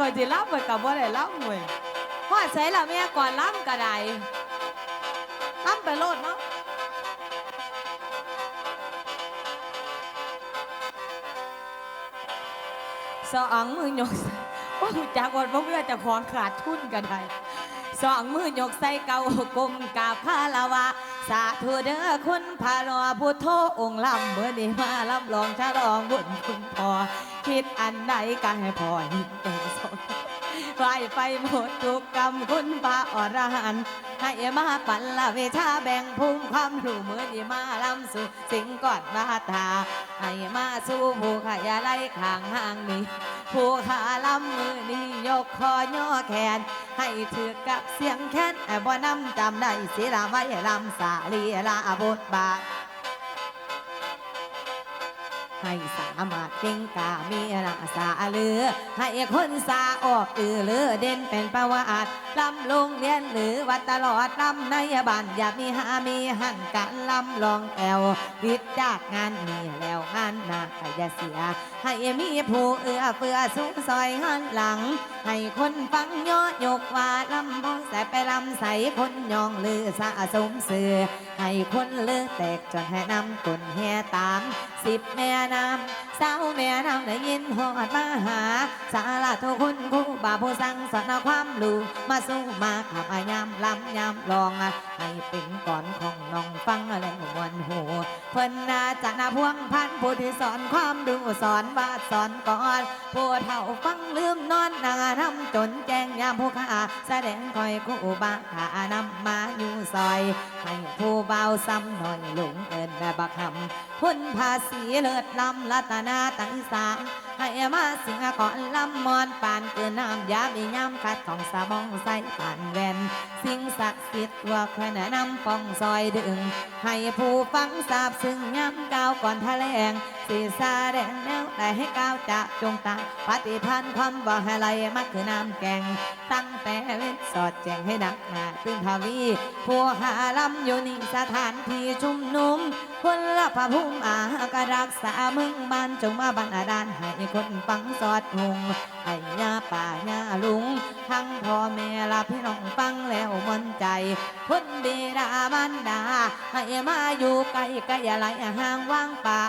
ก่อนสิรับไปกับว่าได้รับเว้ยฮอดใส่ละแม่ก่อนล้ำก็ได้ล้ำไปโลดเนาะสองมือยกว่าหูจักวันพ่อเพื่อจะของขาดทุนก็ได้สองมือยกใส่เก่ากลมกาบพาลาวาสาธุเด้อคุณพารอพุทโธองค์ลำเมื่อนี้มาลำลองฉลองบุญคุณพอคิดอันใดก็ให้พ่อ ไฟไฟหมดทุกกรรมคุณพระอรหันต์ให้มาปันละเวชาแบ่งภูมิความรู้มือนี้มาลำสู่สิงกอนมาตาให้มาสู่ผู้ขยาไล่ข้างห่างนี้ผู้ขาลำมือนี้ยกคอย่อแขน ให้ถือกับเสียงแค้นไอ้บ่นำจำได้สิลาไว้ลำสาลีลาบทบาท ให้สามารถเก่งกามีราสาเลือ ให้คนสาออกอือเลือเด่นเป็นประวัติลำลงเรียนหรือวัดตลอดลำในบ้านอย่ามีหามีหันกันลำลองแอววิดจากงานนี้แล้วงานหนาก็อย่าเสีย ให้มีผู้เอื้อเฟื้อสูงซอยหันหลัง ให้คนฟังยอดยกว่าลำพงแสไปลำใสคนยองลือสะสมเสือให้คนเลือแตกจนให้นำกลแห่ตามสิบแม่นำสาวแม่น้ำได้ยินหอดมาหา สาระทุกคุณครูบาผู้สั่งสอนความรู้มาสู้มาขับอายามลำยามลองให้เป็นก่อนของน้องฟังอะไรมวนหูเพิ่นนาจะนาพวงพันผู้ที่สอนความรู้สอนวาดสอนก่อนผู้เฒ่าฟังลืมนอนนางทำจนแจ้งยามผู้ขาแสดงคอยครูบาขานำมาอยู่ซอย ให้ผู้เบาซ้ำหน่อยหลงเอินแบบบักคำพุ่นภาษีเลิศลำรัตนาตังสามให้มาสิงก่อนลำมอนปานเกินน้ำยามีย้ำคัดของสมองใส่ปานแวนสิ่งศักดิ์สิทธิ์ว่าแค่แนะนำปองซอยดึง ให้ผู้ฟังทราบซึ่งย้ำก้าวก่อนแถลงสีสาแดงแนวได้ให้ก้าวจะจงตาปฏิพันธ์ความว่าให้ไหลมักคือน้ำแกง ตั้งแต่เล่น สอดแจงให้ดักหนาตึงทวีผู้หาลำอยู่นี่สถานที่ชุมนุมคนละพระภูมิอาก็รักษาเมึงบ้านจงมาบันอาดานให้คนฟังสอดหงให้ยาป่ายาลุง ทั้งพ่อแม่ละพี่น้องฟังแล้วมนใจคนบิดามันดา ให้มาอยู่ใกล้ใกล้อะไรห่างว่างป่า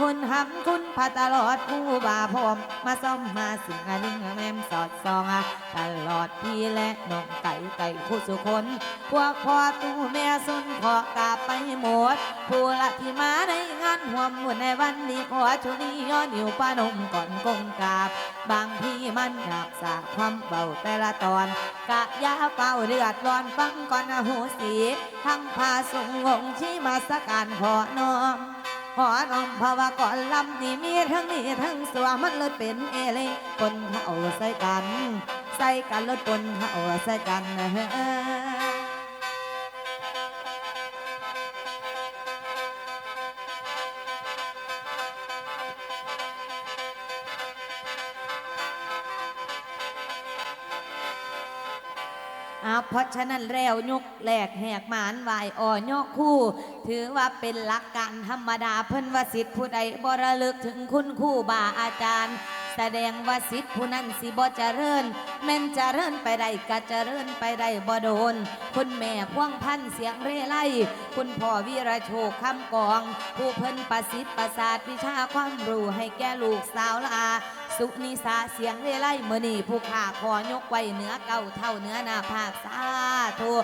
หุ่นหำคุณพาตลอดผู้บาพรมมาซ่อมมาสิ่งอันนิ่งแม่มสอดส่องอะตลอดพี่และน้องไก่ไก่ผู้สุคนพวกพ่อตู้แม่สุนขอกราบไปหมด ผู้ละที่มาในงานห่วมหมุนในวันนี้ขอชุนีย้อนอยู่ป้านมก่อนกงกาบบางพี่มันหนักสาความเบาแต่ละตอน กะยาเฝ้าเดือดร้อนฟังก่อนหูสี ทั้งพาสงองค์ที่มาสัการขอน้อม ขอน้อมภาวะก่อนลำนี่มีทั้งนี้ทั้งสวมันเลยเป็นเอเลคนเขาใส่กัน ใส่กันเลยคนเขาใส่กันเฮ้ อ่าเพราะฉะนั้นแล้วยกแหลกแหกหมานวายอ่อยกคู่ ถือว่าเป็นหลักการธรรมดาเพิ่นวสิทธิ์ผู้ใดบระลึกถึงคุณคู่บาอาจารย์ แสดงว่าสิทธิ์ผู้นั้นสิบ่เจริญแม่นเจริญไปได้ก็เจริญไปได้บ่โดน คุณแม่พ่วงพันเสียงเร่ไล่คุณพ่อวีระโชคคำกอง ผู้เพิ่นประสิทธิ์ประสาทวิชาความรู้ให้แก่ลูกสาวลาสุนิสาเสียงเร่ไล่เมื่อนี่ผู้ขาขอยกไว้เหนือเก่าเท่าเหนือหน้าภาคสาธุ